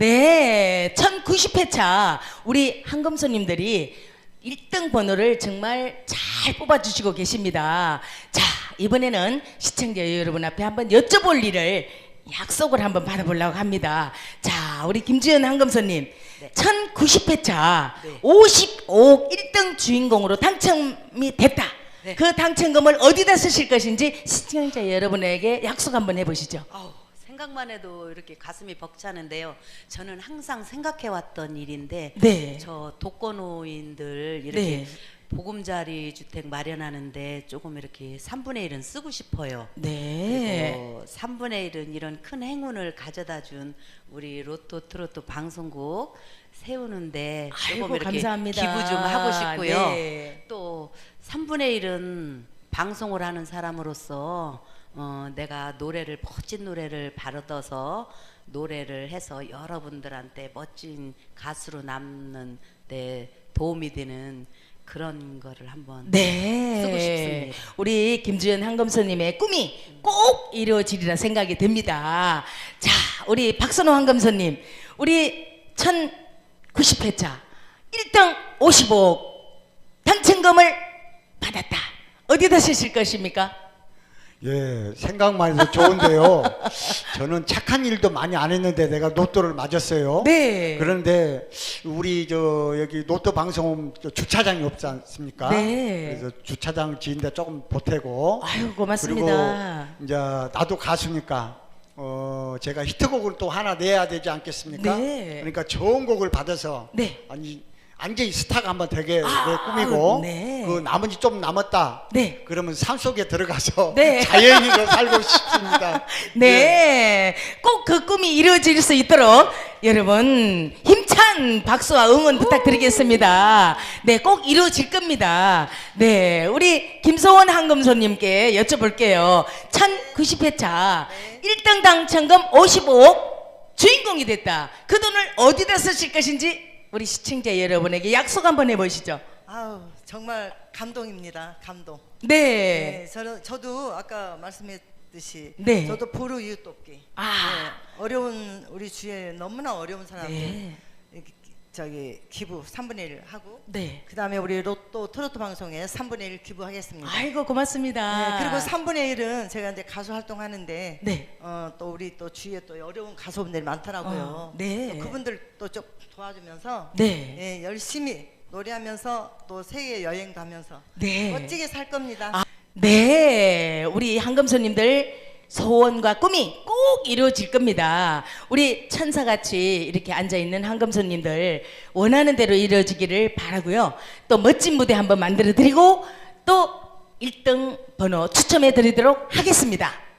네, 1090회차 우리 한금손님들이 1등 번호를 정말 잘 뽑아주시고 계십니다. 자, 이번에는 시청자 여러분 앞에 한번 여쭤볼 일을 약속을 한번 받아보려고 합니다. 자, 우리 김지연 한금손님, 네. 1090회차 네. 55억 1등 주인공으로 당첨이 됐다. 네. 그 당첨금을 어디다 쓰실 것인지 시청자 여러분에게 약속 한번 해보시죠. 아우, 생각만 해도 이렇게 가슴이 벅차는데요. 저는 항상 생각해왔던 일인데 네. 저 독거노인들 이렇게 네. 보금자리 주택 마련하는데 조금 이렇게 3분의 1은 쓰고 싶어요. 네. 그리고 3분의 1은 이런 큰 행운을 가져다 준 우리 로또 트로트 방송국 세우는데 아이고, 조금 이렇게 감사합니다. 기부 좀 하고 싶고요. 네. 또 3분의 1은 방송을 하는 사람으로서 어, 내가 노래를 멋진 노래를 바르어서 노래를 해서 여러분들한테 멋진 가수로 남는 데 도움이 되는 그런 거를 한번 네. 쓰고 싶습니다. 우리 김주연 한검선님의 꿈이 꼭 이루어지리라 생각이 듭니다. 자, 우리 박선호 한검선님, 우리 1090회차 1등 55억 당첨금을 받았다. 어디다 쓰실 것입니까? 예, 생각만 해도 좋은데요. 저는 착한 일도 많이 안 했는데 내가 로또를 맞았어요. 네. 그런데 우리 저 여기 로또 방송 저 주차장이 없지 않습니까? 네. 그래서 주차장 지인데 조금 보태고 아유, 고맙습니다. 그리고 이제 나도 가수니까 어 제가 히트곡을 또 하나 내야 되지 않겠습니까? 네. 그러니까 좋은 곡을 받아서 네. 아니 완전히 스타가 한번 되게 아, 내 꿈이고 네. 그 나머지 좀 남았다. 네. 그러면 산 속에 들어가서 네. 자연인으로 살고 싶습니다. 네, 꼭 그 꿈이 이루어질 수 있도록 여러분 힘찬 박수와 응원 부탁드리겠습니다. 네, 꼭 이루어질 겁니다. 네, 우리 김소원 한금손님께 여쭤볼게요. 1090회차 1등 당첨금 55억 주인공이 됐다. 그 돈을 어디다 쓰실 것인지 우리 시청자 여러분에게 약속 한번 해보시죠. 아우 정말 감동입니다. 감동. 네, 네, 저는 저도 아까 말씀했듯이 네. 저도 보루 이웃 돕기. 아. 네, 어려운 우리 주위에 너무나 어려운 사람들 네. 저기 기부 3분의 1 하고 네. 그다음에 우리 로또 트로트 방송에 3분의 1 기부하겠습니다. 아이고 고맙습니다. 네, 그리고 3분의 1은 제가 이제 가수 활동하는데 네. 어, 또 우리 또 주위에 또 어려운 가수분들이 많더라고요. 어, 네. 또 그분들 또 좀 도와주면서 네. 예, 열심히 노래하면서 또 세계 여행 가면서 네. 멋지게 살 겁니다. 아, 네, 우리 한금손님들 소원과 꿈이 꼭 이루어질 겁니다. 우리 천사같이 이렇게 앉아 있는 한금손님들 원하는 대로 이루어지기를 바라고요. 또 멋진 무대 한번 만들어 드리고 또 1등 번호 추첨해 드리도록 하겠습니다.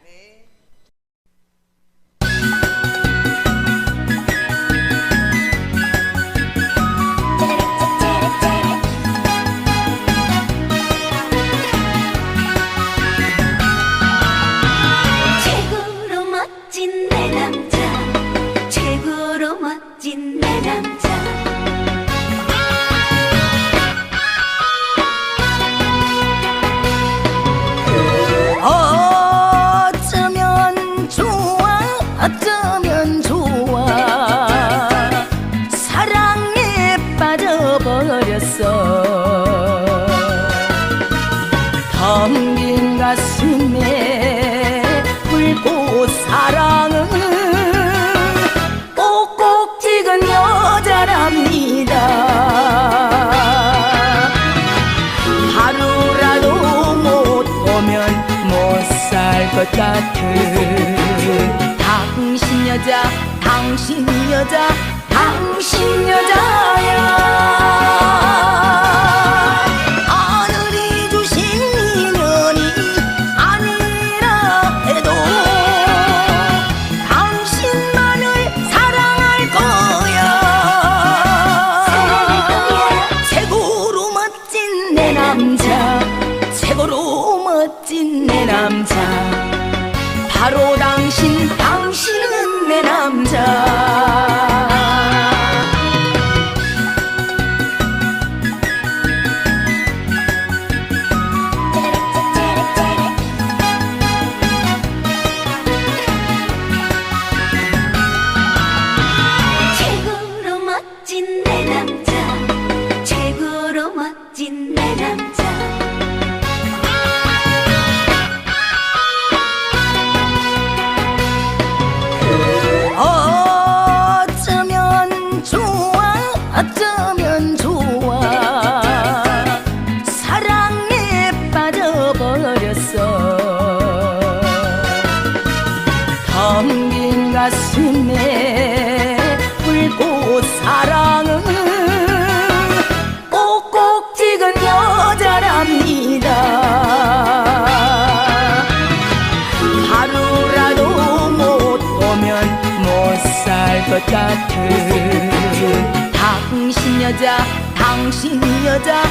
것 같은 당신 여자 당신 여자 당신 여자야 하늘이 주신 인연이 아니라 해도 당신만을 사랑할 거야. 최고로 멋진 내 남자 최고로 멋진 내 남자 바로 당신 당신은 내 남자 여자 당신 여자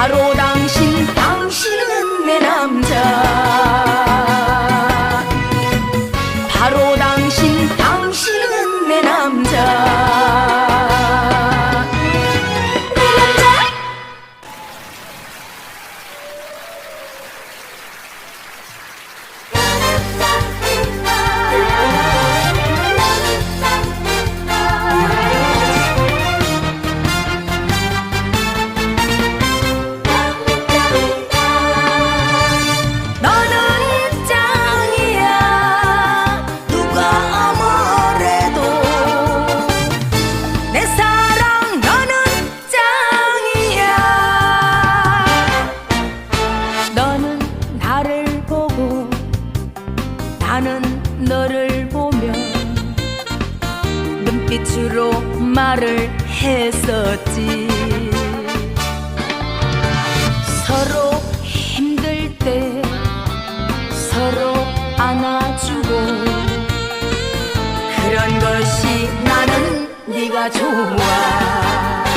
바로 당신 말을 했었지. 서로 힘들 때 서로 안아주고 그런 것이 나는 네가 좋아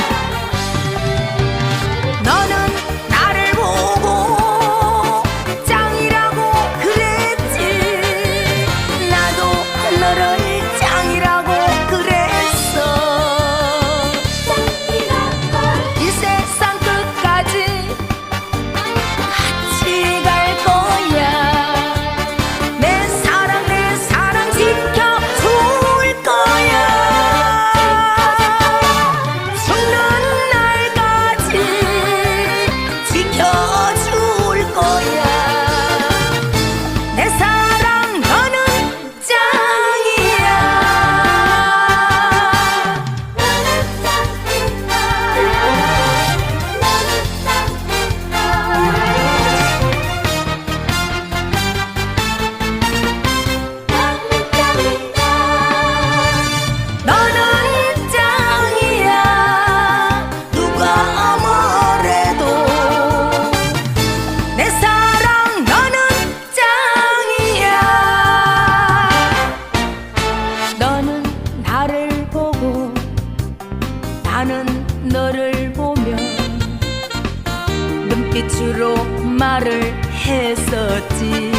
눈빛으로 말을 했었지.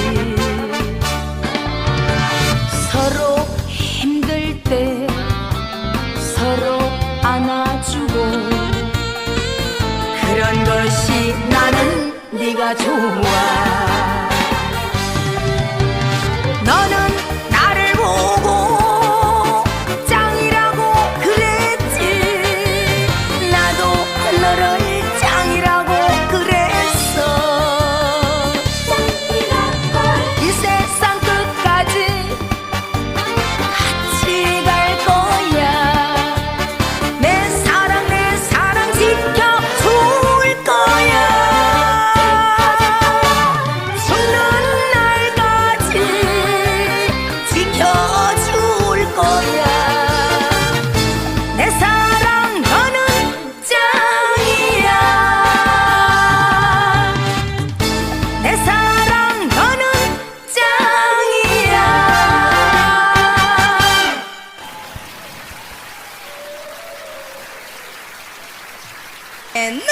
서로 힘들 때 서로 안아주고 그런 것이 나는 네가 좋아 너는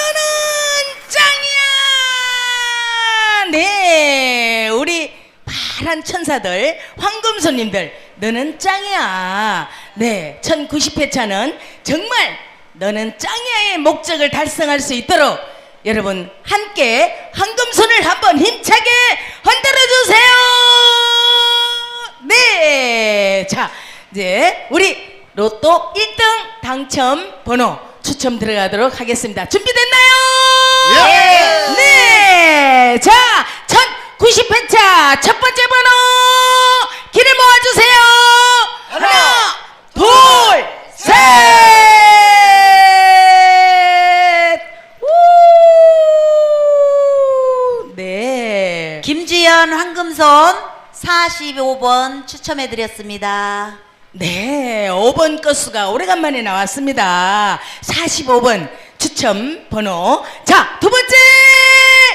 짱이야 네 우리 파란 천사들 황금손님들 너는 짱이야 네 1090회차는 정말 너는 짱이야의 목적을 달성할 수 있도록 여러분 함께 황금손을 한번 힘차게 흔들어 주세요. 네. 자, 이제 우리 로또 1등 당첨 번호 추첨 들어가도록 하겠습니다. 준비됐나요? 예! 네. 자, 1090회차 첫 번째 번호 길을 모아주세요. 하나, 둘, 셋. 우! 네. 김주연 황금손 45번 추첨해드렸습니다. 네, 5번 건수가 오래간만에 나왔습니다. 45번 추첨 번호. 자, 두 번째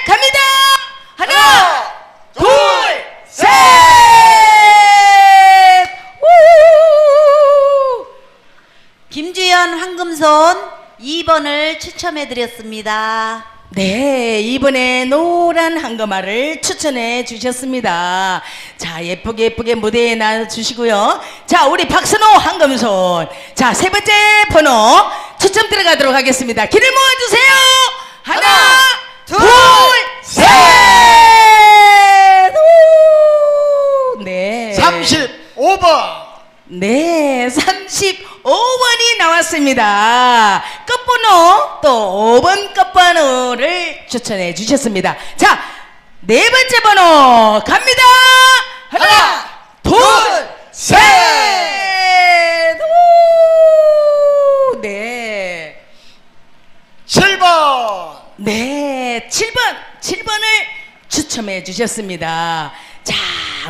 갑니다. 하나, 둘, 셋. 우! 김주연 황금손 2번을 추첨해 드렸습니다. 네, 이번에 노란 한거마를 추천해 주셨습니다. 자, 예쁘게 예쁘게 무대에 놔주시고요. 자, 우리 박선호 한금손. 자, 세 번째 번호 추첨 들어가도록 하겠습니다. 길을 모아주세요. 하나, 둘, 셋. 우! 네. 35번. 네, 35 번이 나왔습니다. 끝번호 또 5번 끝번호를 추천해 주셨습니다. 자, 네 번째 번호 갑니다. 하나, 둘, 셋. 우! 네. 7번. 네, 7번, 7번을 추첨해 주셨습니다. 자,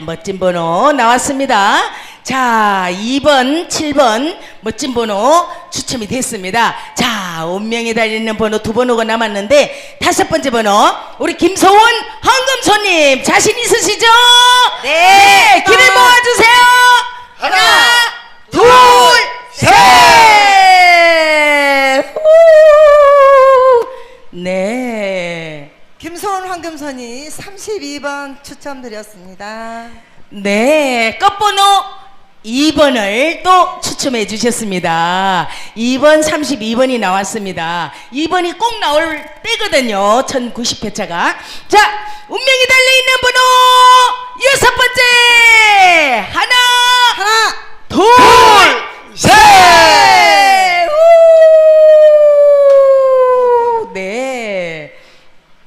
멋진 번호 나왔습니다. 자, 2번, 7번 멋진 번호 추첨이 됐습니다. 자, 운명이 달리는 번호 두 번호가 남았는데 다섯 번째 번호 우리 김소원 황금손님 자신 있으시죠? 네. 길을 모아주세요. 하나, 둘, 셋. 우! 네. 김소원 황금선이 32번 추첨드렸습니다. 네. 끝번호 2번을 또 추첨해 주셨습니다. 2번, 32번이 나왔습니다. 2번이 꼭 나올 때거든요. 1090회차가. 자, 운명이 달려있는 번호 여섯 번째! 하나, 하나, 둘, 셋. 우! 네.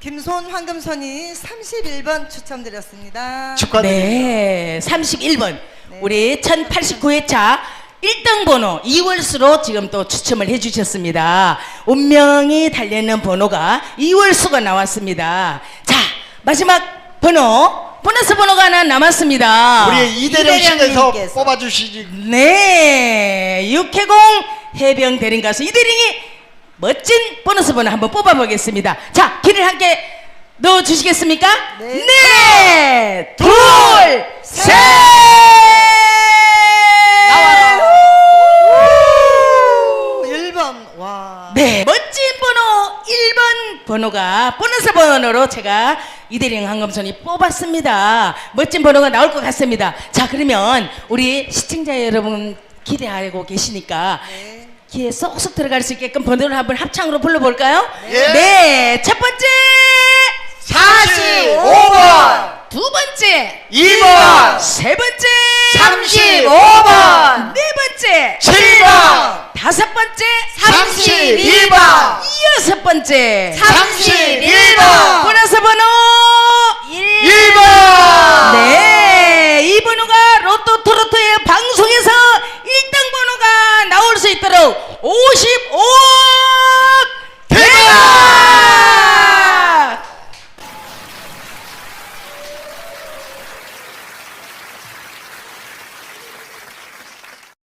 김소원 황금선이 31번 추첨드렸습니다. 축하드립니다. 네, 31번. 우리 1089회차 1등 번호 2월수로 지금 또 추첨을 해주셨습니다. 운명이 달려있는 번호가 2월수가 나왔습니다. 자, 마지막 번호, 보너스 번호가 하나 남았습니다. 우리 이대령 이대령님께서. 뽑아주시지. 네, 육해공 해병 대령 가수 이대령이 멋진 보너스 번호 한번 뽑아보겠습니다. 자, 길을 함께 넣어 주시겠습니까? 네. 네, 둘, 셋! 오, 1번, 와. 네, 멋진 번호 1번 번호가 보너스 번호로 제가 이대령 한검선이 뽑았습니다. 멋진 번호가 나올 것 같습니다. 자, 그러면 우리 시청자 여러분 기대하고 계시니까 네. 귀에 쏙쏙 들어갈 수 있게끔 번호를 한번 합창으로 불러볼까요? 예. 네, 첫 번째 45번. 두 번째 2번. 세 번째 35번. 네 번째 7번. 다섯 번째 32번. 여섯 번째 31번. 보너스 번호 1번. 네, 이 번호가 로또 트로트의 방송에서 1등 번호가 나올 수 있도록 55원